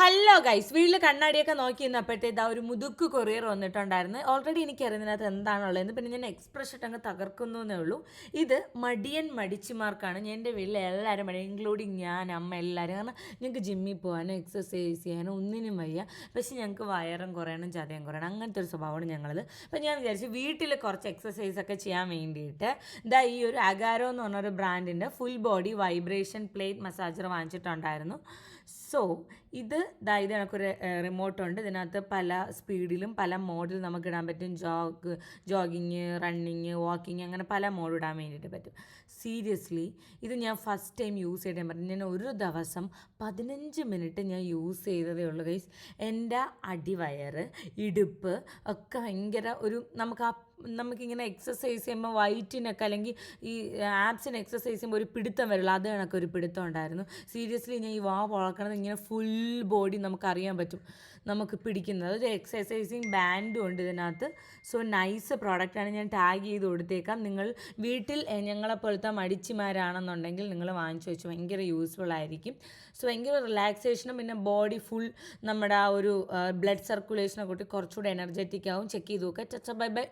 Hello guys വീട്ടിൽ കണ്ണാടിയൊക്കെ നോക്കി നിന്നപ്പോഴത്തേ ഇതാ ഒരു മുതുക്ക് കൊറിയർ വന്നിട്ടുണ്ടായിരുന്നു. ഓൾറെഡി എനിക്ക് എനിക്കറിയുന്നതിനകത്ത് എന്താണുള്ളതെന്ന് പിന്നെ ഞാൻ എക്സ്പ്രസ് ഇട്ട് അങ്ങ് തകർക്കുന്നു എന്നേ ഉള്ളൂ. ഇത് മടിയൻ മടിച്ചുമാർക്കാണ്. എന്റെ വീട്ടിലെ എല്ലാവരും മടി ഇൻക്ലൂഡിങ് ഞാൻ അമ്മ എല്ലാവരും. കാരണം ഞങ്ങൾക്ക് ജിമ്മിൽ പോകാനോ എക്സസൈസ് ചെയ്യാനോ ഒന്നിനും വയ്യ. പക്ഷേ ഞങ്ങൾക്ക് വയറും കുറയണം ചതയും കുറയണം അങ്ങനത്തെ ഒരു സ്വഭാവമാണ് ഞങ്ങളത്. അപ്പം ഞാൻ വിചാരിച്ചു വീട്ടിൽ കുറച്ച് എക്സസൈസ് ഒക്കെ ചെയ്യാൻ വേണ്ടിയിട്ട് ഇതാ ഈ ഒരു അഗാരോ എന്ന് പറഞ്ഞൊരു ബ്രാൻഡിന്റെ full body vibration plate massager വാങ്ങിച്ചിട്ടുണ്ടായിരുന്നു. So ഇത് ദാ ഇത് കണക്കൊരു റിമോട്ട് ഉണ്ട്. ഇതിനകത്ത് പല സ്പീഡിലും പല മോഡിൽ നമുക്ക് ഇടാൻ പറ്റും. ജോഗ് ജോഗിങ് റണ്ണിങ് വാക്കിങ് അങ്ങനെ പല മോഡ് ഇടാൻ വേണ്ടിയിട്ട് പറ്റും. സീരിയസ്ലി ഇത് ഞാൻ ഫസ്റ്റ് ടൈം യൂസ് ചെയ്തേ പറഞ്ഞു ഞാൻ ഒരു ദിവസം പതിനഞ്ച് മിനിറ്റ് ഞാൻ യൂസ് ചെയ്തതേ ഉള്ളൂ ഗൈസ് എന്റെ അടിവയറ് ഇടുപ്പ് ഒക്കെ ഭയങ്കര ഒരു നമുക്ക് ആ നമുക്കിങ്ങനെ എക്സസൈസ് ചെയ്യുമ്പോൾ വയറ്റിനൊക്കെ അല്ലെങ്കിൽ ഈ ആപ്സിന് എക്സസൈസ് ചെയ്യുമ്പോൾ ഒരു പിടുത്തം വരില്ല. അത് കണക്ക് ഒരു പിടുത്തം ഉണ്ടായിരുന്നു. സീരിയസ്ലി ഞാൻ ഈ വാ വളക്കണത് ഇങ്ങനെ ഫുൾ ബോഡി നമുക്കറിയാൻ പറ്റും. നമുക്ക് പിടിക്കുന്നത്. ഒരു എക്സസൈസിങ് ബാൻഡും ഉണ്ട് ഇതിനകത്ത്. സോ നൈസ് പ്രോഡക്റ്റാണ് ഞാൻ ടാഗ് ചെയ്ത് കൊടുത്തേക്കാം. നിങ്ങൾ വീട്ടിൽ ഞങ്ങളെപ്പോലത്തെ മടിച്ചിമാരാണെന്നുണ്ടെങ്കിൽ നിങ്ങൾ വാങ്ങിച്ചു വെച്ചു ഭയങ്കര യൂസ്ഫുൾ ആയിരിക്കും. സോ ഭയങ്കര റിലാക്സേഷനും പിന്നെ ബോഡി ഫുൾ നമ്മുടെ ആ ഒരു ബ്ലഡ് സർക്കുലേഷനെ കൂട്ടി കുറച്ചുകൂടി എനർജറ്റിക് ആവും. ചെക്ക് ചെയ്ത് നോക്കുക. ചച്ച ബൈ ബൈ